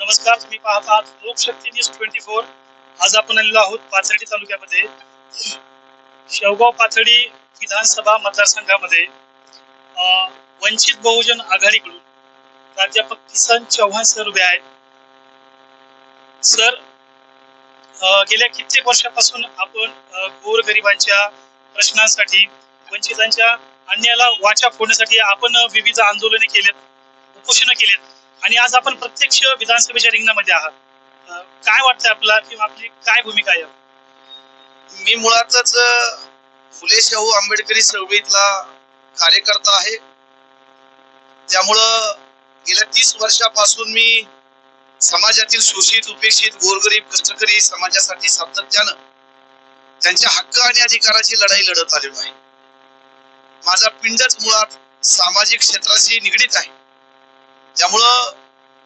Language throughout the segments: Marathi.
नमस्कार तुम्ही पाहत आहात लोकशक्ती न्यूज ट्वेंटी फोर. आज आपण आलेलो आहोत पाथर्डी तालुक्यामध्ये. शेवगाव पाथर्डी विधानसभा मतदारसंघामध्ये अं, वंचित बहुजन आघाडीकडून प्राध्यापक किसन चव्हाण सर उभे आहेत. सर गेल्या कित्येक वर्षापासून आपण अं, गोरगरिबांच्या प्रश्नांसाठी वंचितांच्या अन्यायाला वाचा फोडण्यासाठी आपण विविध आंदोलने केलेत उपोषण केलेत. आणि आज आपण प्रत्यक्ष विधानसभेच्या रिंगणामध्ये आहात. काय वाटतं आपला किंवा आपली काय भूमिका आहे? मी मुळातच फुले शाहू आंबेडकरी चळवळीतला कार्यकर्ता आहे. त्यामुळं गेल्या तीस वर्षापासून मी समाजातील शोषित उपेक्षित गोरगरीब कष्टकरी समाजासाठी सातत्यानं त्यांच्या हक्क आणि अधिकाराची लढाई लढत आलेलो आहे. माझा पिंडच मुळात सामाजिक क्षेत्राशी निगडीत आहे. त्यामुळं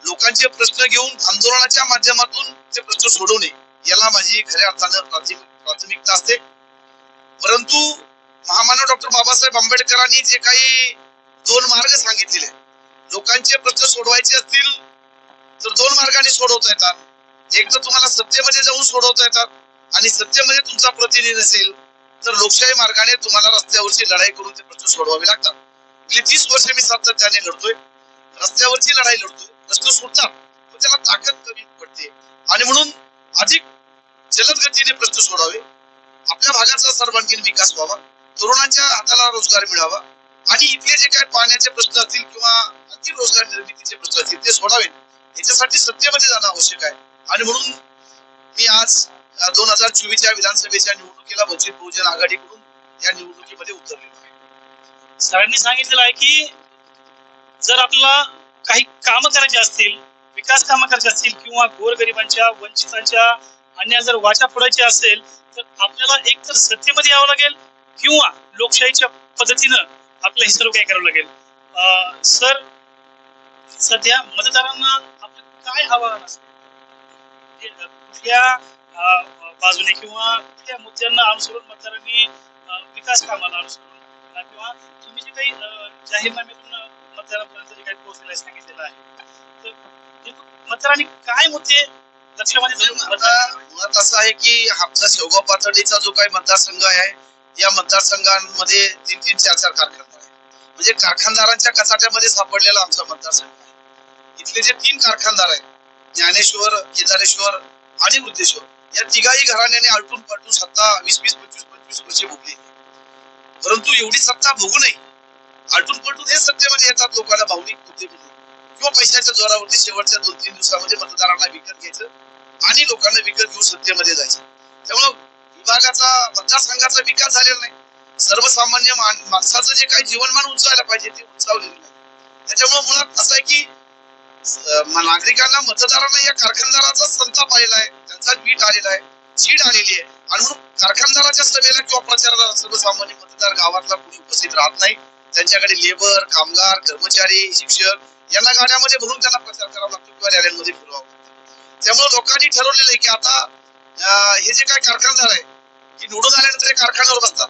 लोकांचे प्रश्न घेऊन आंदोलनाच्या माध्यमातून ते प्रश्न सोडवणे याला माझी खऱ्या अर्थानं प्राथमिक प्राथमिकता असते. परंतु महामानव डॉक्टर बाबासाहेब आंबेडकरांनी जे काही दोन मार्ग सांगितलेले लोकांचे प्रश्न सोडवायचे असतील तर दोन मार्गाने सोडवता येतात. एक तर तुम्हाला सत्तेमध्ये जाऊन सोडवता येतात आणि सत्तेमध्ये तुमचा प्रतिनिधी नसेल तर लोकशाही मार्गाने तुम्हाला रस्त्यावरची लढाई करून ते प्रश्न सोडवावे लागतात. गेली तीस वर्ष मी सातत्याने लढतोय. रस्त्यावरची लढाई लढतो. प्रश्न सोडतात पण त्याला ताकद कमी पडते. आणि म्हणून अधिक जलद गतीने प्रश्न सोडावे. आपल्या भागाचा सर्वांगीण विकास व्हावा. तरुणांच्या हाताला रोजगार मिळावा. आणि इथले जे काही पाण्याचे प्रश्न असतील किंवा आणखी रोजगार निर्मितीचे प्रश्न असतील ते सोडावे याच्यासाठी सत्तेमध्ये जाणं आवश्यक आहे. आणि म्हणून मी आज दोन हजार चोवीसच्या विधानसभेच्या निवडणुकीला वंचित बहुजन आघाडीकडून या निवडणुकीमध्ये उतरलेलो आहे. सरांनी सांगितलेलं आहे की जर आपल्याला काही कामं करायची असतील विकास कामं करायची असतील किंवा गोरगरिबांच्या वंचितांच्या अन्याय जर वाचा फोडायची असेल तर आपल्याला एक तर सत्तेमध्ये यावं लागेल किंवा लोकशाहीच्या पद्धतीनं आपलं हे सर्व काय करावं लागेल. सर सध्या मतदारांना आपलं काय आव्हान कुठल्या बाजूने किंवा कुठल्या मुद्द्यांना अनुसरून मतदारांनी विकास कामाला अनुसरून किंवा तुम्ही जे काही जाहीरनामे मतदारांपर्यंत जे काही पोहोचलेलं आहे सांगितलेलं आहे. तर जे मतदारांनी काय मुद्दे लक्षामध्ये धरून असं आहे की आपला शेवगाव पाथर्डीचा जो काही मतदारसंघ आहे या मतदारसंघांमध्ये तीन तीन चार चार कारखानदार आहेत. म्हणजे कारखानदारांच्या कचाट्यामध्ये सापडलेला आमचा मतदारसंघ आहे. इथले जे तीन कारखानदार आहेत ज्ञानेश्वर केदारेश्वर आणि वृद्धेश्वर या तिघाही घराण्याने आलटून पलटून सत्ता वीस वीस पंचवीस पंचवीस वर्षे भोगली. परंतु एवढी सत्ता भोगू नये. आलटून पलटून हे सत्तेमध्ये येतात लोकांना भावनिक मुद्दे म्हणून. किंवा पैशाच्या जोरावरती शेवटच्या दोन तीन दिवसामध्ये मतदारांना विकत घ्यायचं आणि लोकांना विकत घेऊन सत्तेमध्ये जायचं. त्यामुळं विभागाचा मतदारसंघाचा विकास झालेला नाही. सर्वसामान्य माणसाचं जे काही जीवनमान उंचायला पाहिजे ते उंचावलेलं नाही. त्याच्यामुळे मुळात असं आहे की नागरिकांना मतदारांना या कारखानदाराचा संताप आलेला आहे. त्यांचा वीट आलेला आहे. चीड आलेली आहे. आणि म्हणून कारखानदाराच्या सभेला किंवा प्रचाराला सर्वसामान्य मतदार गावातला कोणी उपस्थित राहत नाही. त्यांच्याकडे लेबर कामगार कर्मचारी शिक्षक यांना गाड्यामध्ये भरून त्यांना प्रचार करावा लागतो किंवा रॅल्यांमध्ये फिरवावं लागतं. त्यामुळे लोकांनी ठरवलेलं आहे की आता हे जे काय कारखानदार आहे की निवडून आल्यानंतर कारखान्यावर बसतात.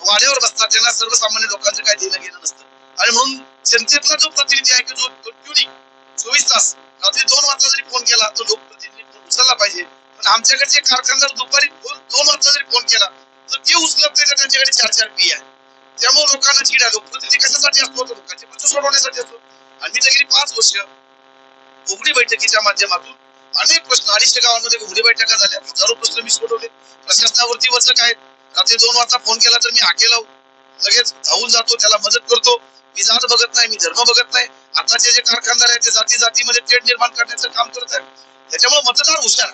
वाड्यावर बसतात. त्यांना सर्वसामान्य लोकांचं काही देणं घेणं नसतं. आणि म्हणून जनतेतला जो प्रतिनिधी आहे की जो कंटिन्यू चोवीस तास रात्री दोन वाजता जरी फोन केला तर लोकप्रतिनिधी फोन उचलला पाहिजे. पण आमच्याकडचे कारखानदार दुपारी दोन दोन वाजता जरी फोन केला तर ते उचलत नाही तर त्यांच्याकडे चार चार पी आहे. त्यामुळे लोकांना चिड आहे तिथे कशासाठी असतो? होतो लोकांचे प्रश्न सोडवण्यासाठी असतो. आणि मी तर गेली पाच वर्ष उघडी बैठकीच्या माध्यमातून. अनेक प्रश्न अडीचशे गावांमध्ये उघडी बैठका झाल्या. हजारो प्रश्न मी सोडवले. प्रशासनावरती वरचं काय रात्री दोन वाजता फोन केला तर मी हाकेला लावू लगेच धावून जातो त्याला मदत करतो. मी जात बघत नाही मी धर्म बघत नाही. आताचे जे कारखानदार आहेत ते जाती जातीमध्ये तेढ निर्माण करण्याचं काम करत आहेत. त्याच्यामुळे मतदार हुशार.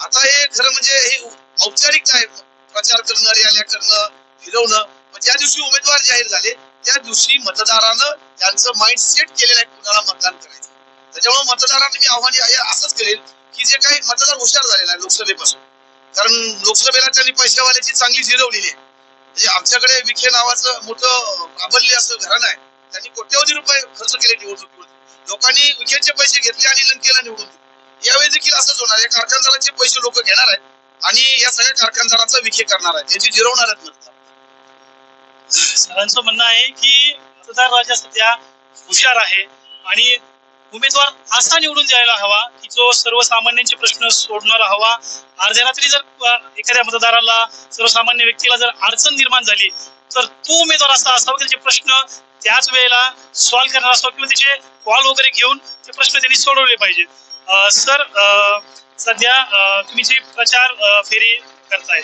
आता हे खरं म्हणजे हे औपचारिकता आहे. प्रचार करणं रॅल्या करणं फिरवणं ज्या दिवशी उमेदवार जाहीर झाले. त्या दिवशी मतदारानं त्यांचं माइंड सेट केलेलं आहे कुणाला मतदान करायचं. त्याच्यामुळे मतदारांना मी आव्हान असंच करेल की जे काही मतदार हुशार झालेला आहे लोकसभेपासून. कारण लोकसभेला त्यांनी पैशावाल्याची चांगली जिरवलेली आहे. म्हणजे आमच्याकडे विखे नावाचं मोठं प्राबल्य असं घराणं आहे. त्यांनी कोट्यवधी रुपये खर्च केले निवडणुकीवर लोकांनी विखेचे पैसे घेतले आणि लंकेला निवडून दिले. यावेळी देखील असंच होणार आहे. कारखानदाराचे पैसे लोक घेणार आहेत आणि या सगळ्या कारखानदाराचा विखे करणार आहेत. त्यांची जिरवणार आहेत मतदार सरांचं म्हणणं आहे की मतदार राजा सध्या हुशार आहे आणि उमेदवार असा निवडून द्यायला हवा की जो सर्वसामान्यांचे प्रश्न सोडणारा हवा. अर्ध्या रात्री जर एखाद्या मतदाराला सर्वसामान्य व्यक्तीला जर अडचण निर्माण झाली तर तो उमेदवार असा असावा त्याचे प्रश्न त्याच वेळेला सॉल्व्ह करणार असावा किंवा त्याचे कॉल वगैरे घेऊन ते प्रश्न त्यांनी सोडवले पाहिजे सर सध्या तुम्ही जी प्रचार फेरी करताय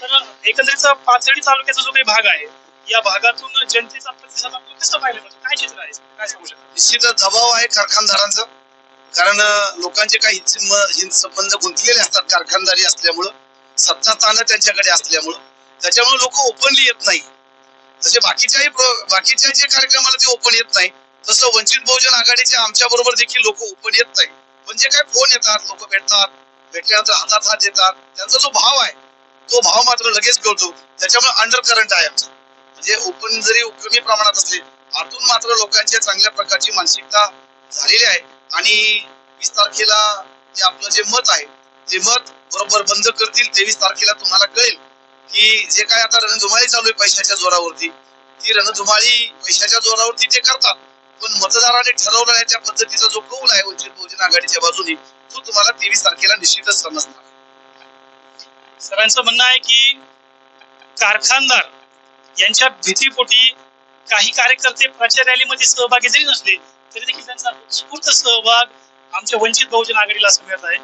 तर एकंदरीत पाथर्डी तालुक्याचा जो काही भाग आहे या भागातून जनतेचा प्रतिसाद आपण कसं पाहिलं पाहिजे काय चित्र आहे? काय सांगू शकता? निश्चितच दबाव आहे कारखानदारांचा. कारण लोकांचे काही हित हिंस संबंध गुंतलेले असतात कारखानदारी असल्यामुळं. सत्ता स्थान त्यांच्याकडे असल्यामुळं. त्याच्यामुळे लोक ओपनली येत नाही. जसे बाकीच्याही बाकीच्या जे कार्यक्रमाला ते ओपन येत नाही. तसं वंचित बहुजन आघाडीच्या आमच्या बरोबर देखील लोक ओपन येत नाही. पण जे काय फोन येतात लोक भेटतात भेटल्यानंतर हातात हात देतात त्यांचा जो भाव आहे तो भाव मात्र लगेच कळतो. त्याच्यामुळे अंडर करंट आहे आमचा. म्हणजे ओपन जरी कमी प्रमाणात असले आतून मात्र लोकांची चांगल्या प्रकारची मानसिकता झालेली आहे. आणि वीस तारखेला जे आपलं जे मत आहे ते मत बरोबर बंद करतील तेवीस तारखेला तुम्हाला कळेल की जे काय आता रणधुमाळी चालू आहे पैशाच्या जोरावरती. ती रणधुमाळी पैशाच्या जोरावरती ते करतात. पण मतदाराने ठरवलं आहे त्या पद्धतीचा जो कौल आहे वंचित बहुजन आघाडीच्या बाजूने तो तुम्हाला तेवीस तारखेला निश्चितच समजणार. सरांचं म्हणणं आहे की कारखानदार यांच्या भीतीपोटी काही कार्यकर्ते प्रचार रॅलीमध्ये सहभागी जरी नसले तरी देखील त्यांचा उत्स्फूर्त सहभाग आमच्या वंचित बहुजन आघाडीला असं मिळत आहे.